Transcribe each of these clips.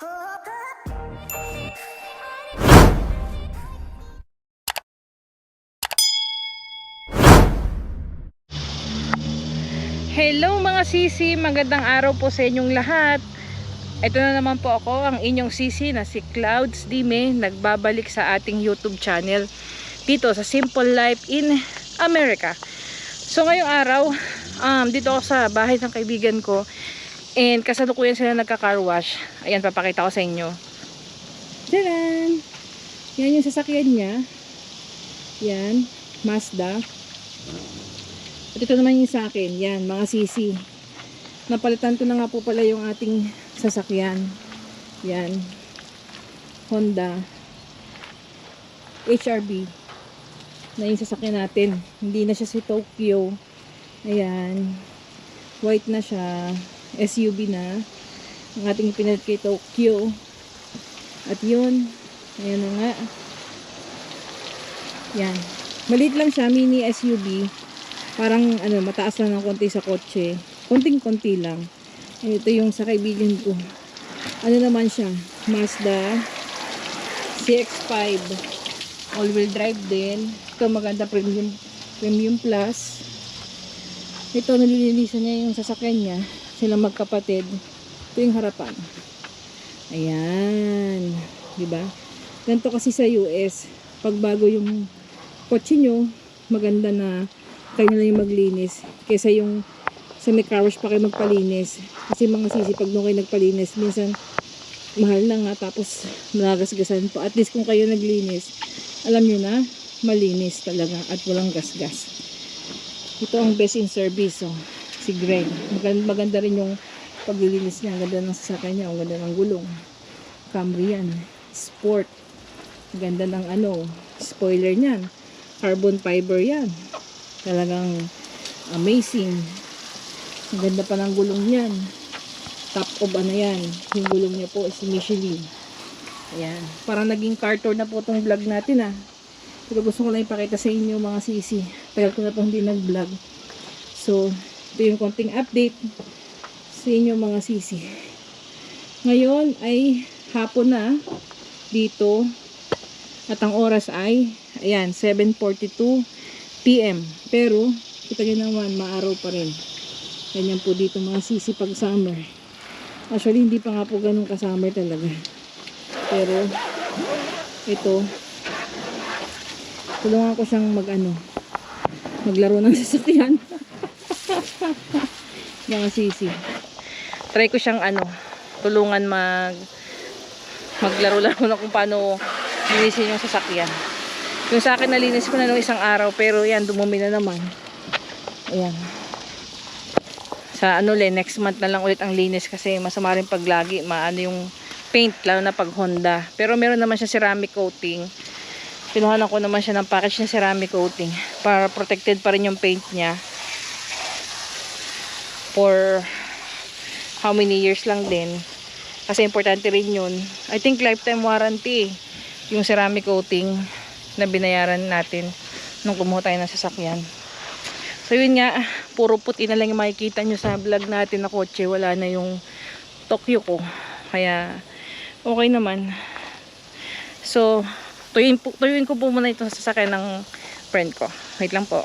Hello mga sisi, magandang araw po sa inyong lahat. Ito na naman po ako, ang inyong sisi na si Clouds Dime, nagbabalik sa ating YouTube channel dito sa Simple Life in America. So ngayong araw, um, dito ako sa bahay ng kaibigan ko and kasalukuyan sila nagka-car wash. Ayan, papakita ko sa inyo. Tadaan! Yan yung sasakyan niya. Yan, Mazda. At ito naman yung sa akin. Yan, mga sisi. Napalitan ko na nga po pala yung ating sasakyan. Yan. Honda. HRB. Na yung sasakyan natin. Hindi na siya si Tokyo. Ayan. White na siya. SUV na. Ang ating pinalit kay Tokyo. At yun. Ayan na nga. Yan. Maliit lang siya. Mini SUV parang ano, mataas lang ng konti sa kotse. Konting-konti lang. Eh, Ito yung sa kaibigan ko. Ano naman siya? Mazda CX-5. All-wheel drive din. Ito maganda premium premium plus. Ito nililinisan niya yung sasakyan niya. Sila magkapatid. Ito yung harapan. Ayan. 'Di ba? Ganito kasi sa US, pag bago yung kotse nyo, maganda na kayo na yung maglinis kaysa yung sa may car pa kayo magpalinis kasi mga sisi pag doon kayo nagpalinis minsan mahal na nga tapos nagasgasan pa at least kung kayo naglinis alam nyo na malinis talaga at walang gasgas ito ang best in service oh. Si Greg. Maganda, maganda rin yung paglilinis niya. Ganda ng sasakyan niya. Ang ganda ng gulong. Camry yan sport. Ganda ng ano spoiler niyan. Carbon fiber yan. Talagang amazing. Ang ganda pa ng gulong niyan. Top of ano yan. Yung gulong niya po is Michelin. Ayan. Parang naging cartoon na po itong vlog natin ah. Pero gusto ko lang ipakita sa inyo mga sisi. Tagal ko na po hindi nag vlog so ito yung konting update sa inyo mga sisi ngayon ay hapon na dito at ang oras ay ayan 7.42 PM. Pero, kita naman, maaraw pa rin. Ganyan po dito mga sisi pag summer. Actually, hindi pa nga po ganun ka-summer talaga. Pero, ito, tulungan ko siyang mag ano, maglaro ng sasakyan. mga sisi. Try ko siyang ano, tulungan mag maglaro-laro na kung paano linisin yung sasakyan. Yung sa akin nalinis ko na nung isang araw pero yan dumumi na naman. Ayan. Sa ano le next month na lang ulit ang linis kasi masama rin pag lagi maano yung paint lalo na pag Honda. Pero meron naman siya ceramic coating. Pinuhanan ko naman siya ng package na ceramic coating para protected pa rin yung paint niya. For how many years lang din. Kasi importante rin yun. I think lifetime warranty yung ceramic coating na binayaran natin nung kumuha tayo ng sasakyan. So yun nga, puro puti na lang yung makikita nyo sa vlog natin na kotse. Wala na yung Tokyo ko. Kaya okay naman. So, tuyuin, tuyuin ko po muna ito sa sasakyan ng friend ko. Wait lang po.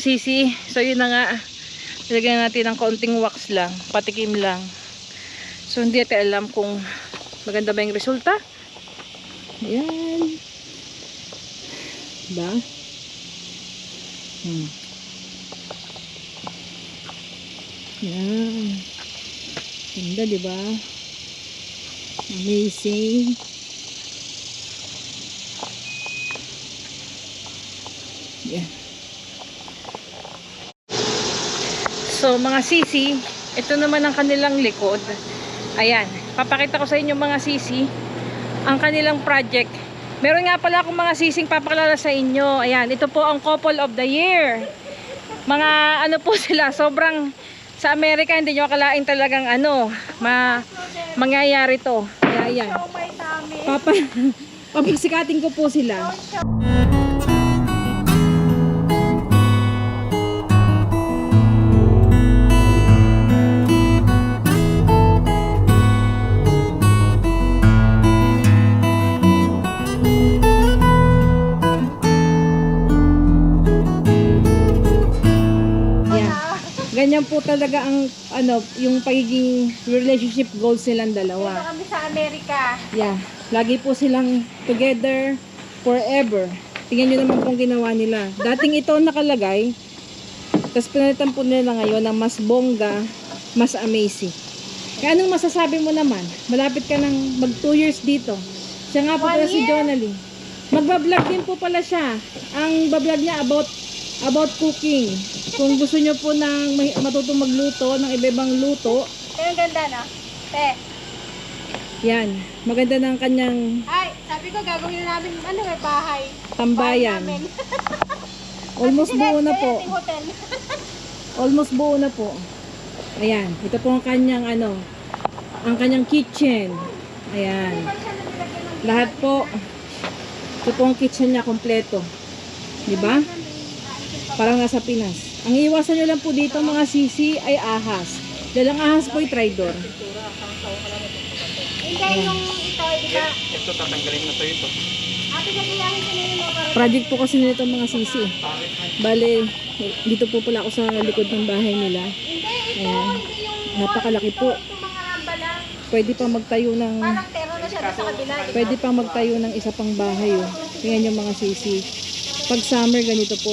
Mga sisi. So yun na nga. Nilagyan natin ng konting wax lang. Patikim lang. So hindi natin alam kung maganda ba yung resulta. Ayan. Diba? Hmm. Yan. Ganda, di ba? Amazing. Yan. So, mga sisi, ito naman ang kanilang likod. Ayan. Papakita ko sa inyo mga sisi ang kanilang project. Meron nga pala akong mga sising papakilala sa inyo. Ayan, ito po ang couple of the year. Mga ano po sila, sobrang sa Amerika hindi nyo akalain talagang ano, ma mangyayari to. Kaya ayan. Papa, papasikatin ko po sila. Ganyan po talaga ang ano, yung pagiging relationship goals nilang dalawa. kami sa Amerika. Yeah. Lagi po silang together forever. Tingnan nyo naman pong ginawa nila. Dating ito nakalagay. Tapos pinalitan po nila ngayon ng mas bongga, mas amazing. Kaya anong masasabi mo naman? Malapit ka ng mag 2 years dito. Siya nga po One pala si year. Jonalie. Magbablog din po pala siya. Ang bablog niya about about cooking. Kung gusto niyo po ng matutong magluto ng iba-ibang luto, Pero ang ganda, no? Te. yan. Maganda ng kanyang Ay, sabi ko gagawin na namin, ano, may bahay. tambayan. namin. Almost buo na po. Almost buo na po. Ayan. Ito po ang kanyang ano, ang kanyang kitchen. Ayan. Lahat po. Ito po ang kitchen niya kompleto. Di ba? Parang nasa Pinas. Ang iwasan nyo lang po dito mga sisi ay ahas. Dahil ang ahas po ay tridor. Hindi yung ito, iba. Ito tatanggalin na to ito. Ate, gagayahin ko na yun, no? Para Project po kasi nito mga sisi. Bale, dito po pala ako sa likod ng bahay nila. Hindi, ito, Ayan. hindi yung Napakalaki po. Pwede pa magtayo ng Parang tero na siya sa kabila. Pwede pang magtayo ng isa pang bahay. Oh. Tingnan yung mga sisi. Pag summer, ganito po.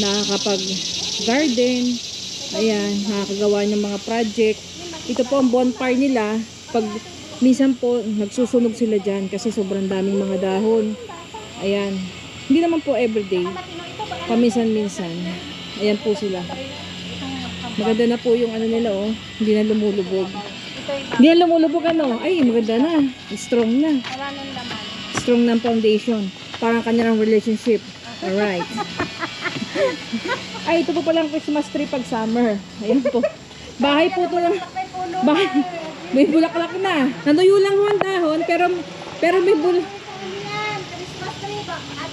Nakakapag garden. Ayan, nakakagawa ng mga project. Ito po ang bonfire nila. Pag minsan po, nagsusunog sila dyan kasi sobrang daming mga dahon. Ayan. Hindi naman po everyday. Paminsan-minsan. Ayan po sila. Maganda na po yung ano nila oh. Hindi na lumulubog. Hindi na lumulubog ano. Ay, maganda na. Strong na strong ng foundation. Parang kanyang relationship. Alright. Ay, ito po palang Christmas tree pag summer. Ayan po. Bahay po to lang. Bahay. May bulaklak na. Nanuyo lang ho ang dahon, pero, pero may bul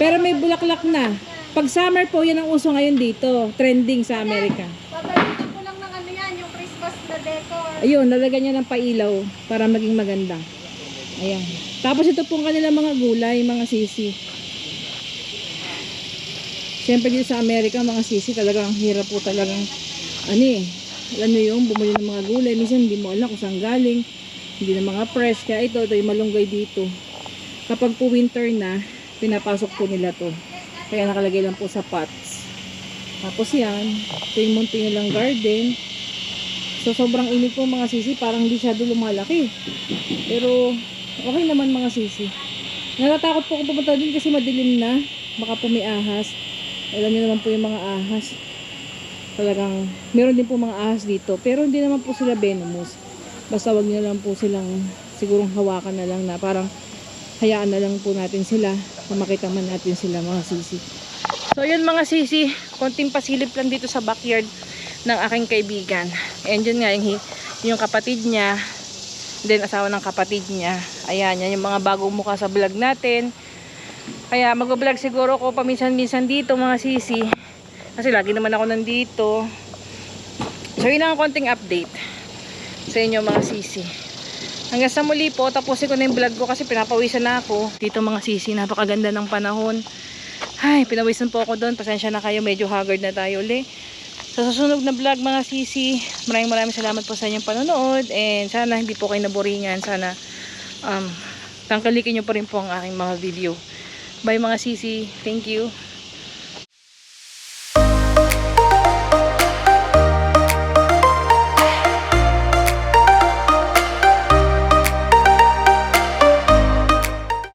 pero may bulaklak na. Pag summer po, yan ang uso ngayon dito. Trending sa Amerika. babalikan ko lang ng ano yan, yung Christmas na decor. Ayun, nalagyan niya ng pailaw para maging maganda. Ayan. Tapos ito pong kanilang mga gulay, mga sisi. Siyempre dito sa Amerika, mga sisi, talagang hirap po talagang, ano eh, alam nyo yung bumili ng mga gulay. Minsan hindi mo alam kung saan galing. Hindi na mga fresh. Kaya ito, ito yung malunggay dito. Kapag po winter na, pinapasok po nila to. Kaya nakalagay lang po sa pots. Tapos yan, ito yung munti nilang garden. So sobrang init po mga sisi, parang hindi siya lumalaki. Pero okay naman mga sisi. Natatakot po ako pumunta din kasi madilim na. Baka po may ahas. Alam niyo naman po yung mga ahas. Talagang, meron din po mga ahas dito. Pero hindi naman po sila venomous. Basta wag niyo lang po silang sigurong hawakan na lang na parang hayaan na lang po natin sila. Kung makita man natin sila mga sisi. So yun mga sisi, konting pasilip lang dito sa backyard ng aking kaibigan. And yun nga, yung, yung kapatid niya, then asawa ng kapatid niya. Ayan, yan yung mga bagong mukha sa vlog natin. Kaya mag-vlog siguro ko paminsan-minsan dito mga sisi. Kasi lagi naman ako nandito. So yun ang konting update sa inyo mga sisi. Hanggang sa muli po, tapusin ko na yung vlog ko kasi pinapawisan na ako. Dito mga sisi, napakaganda ng panahon. Ay, pinawisan po ako doon. Pasensya na kayo. Medyo haggard na tayo uli. Sa susunod na vlog mga sisi, maraming maraming salamat po sa inyong panonood. And sana hindi po kayo naboringan. Sana um, tangkalikin nyo pa rin po ang aking mga video. Bye mga sisi. Thank you.